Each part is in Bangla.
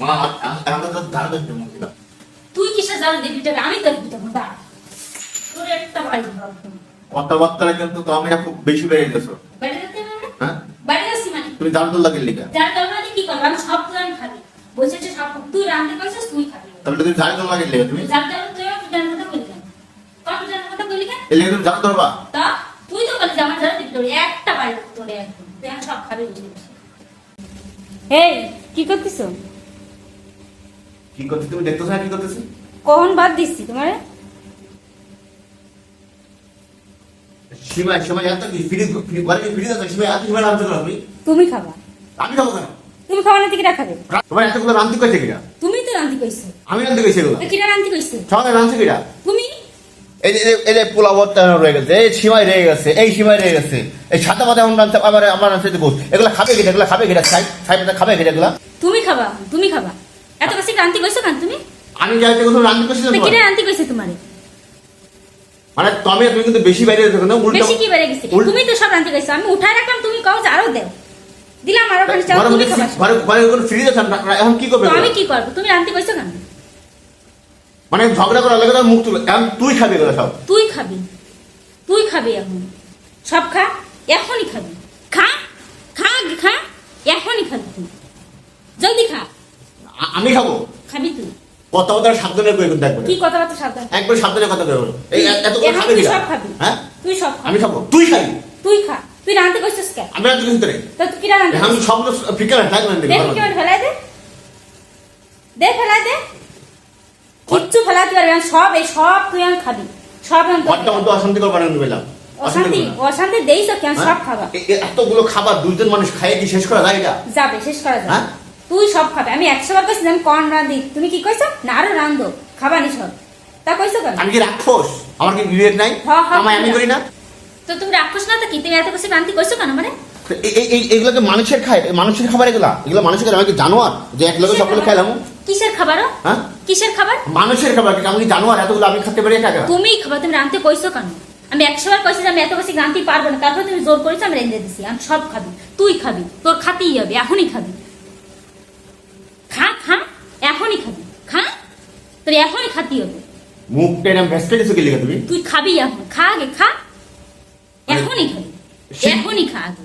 আমি তো ধার তুই জানো দিবি টাকা আমি তোর একটা বাড়ি কথাবার্তা কিন্তু না খুব বেশি বেড়ে গেছো। বাড়ি যেতে হবে না? হ্যাঁ মানে? তুমি লিখা যার দরকার কি করব? আমি সব তুই খাবি। বলছে যে সব তুই রান্না করছিস তুই খাবি। তাহলে তুমি ধারে দোল লাগিয়ে লিখা তুমি? যার দরকার তুই আমার বলি কেন? কত জানার কথা বলি কেন? এই লিখে তুমি দাঁড় ধরবা তা? তুই তো বলি যে আমার জানা একটা বাড়ি দেবো একদম। তুই সব খাবি বুঝলি এই কি করতেছো? কি করতে তুমি দেখতেছো না কি করতেছি? কখন বাদ দিচ্ছি তোমারে? সীমা সীমা এত কি? ফিরে ফিরে ঘরে ফিরে যাচ্ছে সীমা এত সীমা রাখতে পারো তুমি? তুমি খাবা। আমি খাব কেন? তুমি খাওয়া না তো কিরা খাবে তোমার এতগুলো রান্তি কইছে কিরা? তুমি তো রান্তি কইছো। আমি রান্তি কইছি এগুলো। তো কিরা রান্তি কইছো? সবাই রাঁধছে কিরা? তুমি? এই যে এই যে পোলা বর্তা রয়ে গেছে এই সীমায় রয়ে গেছে এই সীমায় রয়ে গেছে এই সাদা মাথা এমন রাঁধছে আবার আমার গোস এগুলো খাবে কিনা এগুলো খাবে কিনা খাই খাই খাবে কিনা এগুলো? তুমি খাবা তুমি খাবা। এত বেশি রান্তি কইছো কেন তুমি? আমি যাইতে কোনো রান্তি করছি না তো তোমার। কিরা রান্তি কইছে তোমারে? মানে তুমি তুমি কিন্তু বেশি বাইরে দেখো না উল্টা বেশি কি বেড়ে গেছে? তুমি তো সব রান্তি কইছো আমি উঠাই রাখলাম তুমি কও যে আরও দেও। দিলাম আরও খালি চাও তুমি ঘরে ঘরে কোনো ফ্রিজ আছে না, এখন কি করবে আমি কি করব? তুমি রান্তি কইছো কেন? মানে ঝগড়া করার লাগে মুখ তুলে এখন তুই খাবি এগুলো সব। তুই খাবি। তুই খাবি এখন। সব খা এখনই খাবি। খা খা খা এখনই খাবি। তুই আমি খাব। খাবি তুই। কথা কথা সাবধানে করে কিন্তু একবার কি কথাবার্তা সাবধান? একবার সাবধানে কথা করে বলো। এই এত- এত করে খাবে তুই সব খাবি। হ্যাঁ? তুই সব আমি খাব। তুই খাবি? তুই খা। তুই রান্তি কইছিস কেন? আমি রান্তি করছি তোরে তো তুই কিরা রান্তি আমি সব ফিকা না থাকবেন দে কেমন ফেলাই দে। দে ফেলাই দে। কিচ্ছু ফেলাতে পারবি না। সব এই সব তুই আমি খাবি। সব আমি ঘরটা মধ্যে অশান্তি করবার আমি পেলাম। অশান্তি অশান্তি? দেই তো কেন? সব খাবা। এতগুলো খাবার দুইজন মানুষ খাইয়ে কি শেষ করা যায় এটা? যাবে শেষ করা যাবে। হ্যাঁ? তুই সব খাবে। আমি একশো বার কইছি যে আমি কম রান্ধি তুমি কি কইছো? না আরও রান্ধো খাবানি সব। তা কইছো কেন? আমি কি রাক্ষস? আমার কি বিবেক নাই? আমায় আমি করি না? তো তুমি রাক্ষস না তো কি? তুমি এত বেশি রান্তি কইছো কেন মানে? এই- এগুলোকে মানুষের খায় মানুষের খাবার এগুলা? এগুলো মানুষের খাবার আমি কি জানোয়ার? যে এক লোকে সবগুলো খাইলাম কিসের খাবারও? হ্যাঁ? কিসের খাবার? মানুষের খাবার কি আমি কি জানোয়ার? এতগুলো আমি খেতে পারি একা একা? তুমি খাবার তুমি রাঁধতে কইছো কেন? আমি একশো বার কইছি আমি এত বেশি রাঁধতে পারব না। তারপর তুমি জোর করেছ আমি রেঁধে দিছি। আমি সব খাবি। তুই খাবি। তোর খাতেই হবে এখনই খাবি খা খা এখনই খাবি খা তোর এখনই খাতেই হবে। মুখটা এরকম ভেস্টে দিছো কি তুমি? তুই খাবি এখন খা আগে খা। এখনই খাবি এখনই খা আগে।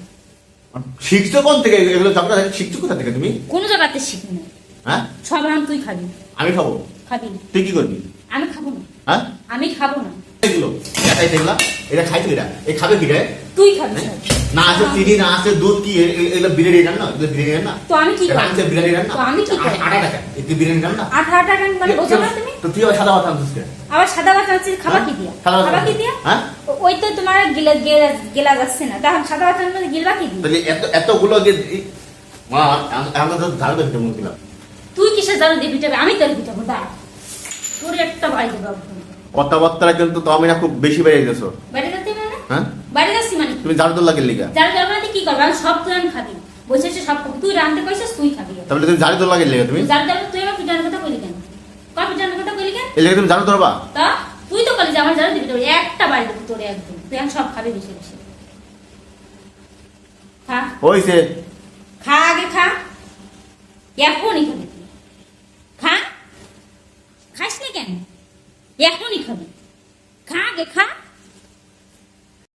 শিখছো কোন থেকে? এগুলো ঝগড়া শিখছো কোথা থেকে তুমি? কোনো জায়গাতে শিখবি না। হ্যাঁ? সব রাম তুই খাবি। আমি খাব? খাবি তুই কি করবি? আমি খাব না। হ্যাঁ? আমি খাব না। এগুলো। এটাই দেখলা এটা খাইছো এটা এই খাবে কি রে তুই খাবি না আছে চিনি না আছে দুধ কি এগুলো বিরিয়ানি রান্না? এগুলো বিরিয়ানি রান্না? তো আমি কি বিরিয়ানি রান্না? তো আমি কি করব? আটা টাকা এতে বিরিয়ানি রান্না? আঠা আঠা গান মানে বোঝো না তুমি। তো তুই আবার সাদা ভাত আনছিস আবার সাদা ভাত আনছি খাবা কি দিয়া? সাদা ভাত খাবা কি দিয়া? হ্যাঁ? ওই তো তোমার গিলা গেলা গেলা যাচ্ছে না। তখন সাদা ভাত আনলে গিলবা কি দিয়ে? তাহলে এত এতগুলো যে মা আমরা তো ধারে ধরতে বলছিলাম তুই কিসের জানো দিবি আমি তোর দিতে তোর একটা বাড়ি দেবো কথাবার্তা কিন্তু তুমি না খুব বেশি বেড়ে গেছো। বাড়ি যাতে না? হ্যাঁ? বাড়ি যাচ্ছি মানে? তুমি লিগা মানে কি করবে? আমি সব খাবি সব তুই রান্তে কইছিস তুই খাবি। তাহলে তুমি লিগা তুমি? মানে তুই আমার পিটার কথা কইলি কেন? পিটার কথা কইলি কেন? তুমি ধরবা? তা? তুই তো কইলি আমার দিবি তোরে একটা বাড়ি দিবি তোরে একদম তুই আমি সব খাবি খা। হইছে। খা আগে খা। এখনই খাবি খা। খাস না কেন? এখনই খাবি। খা আগে খা।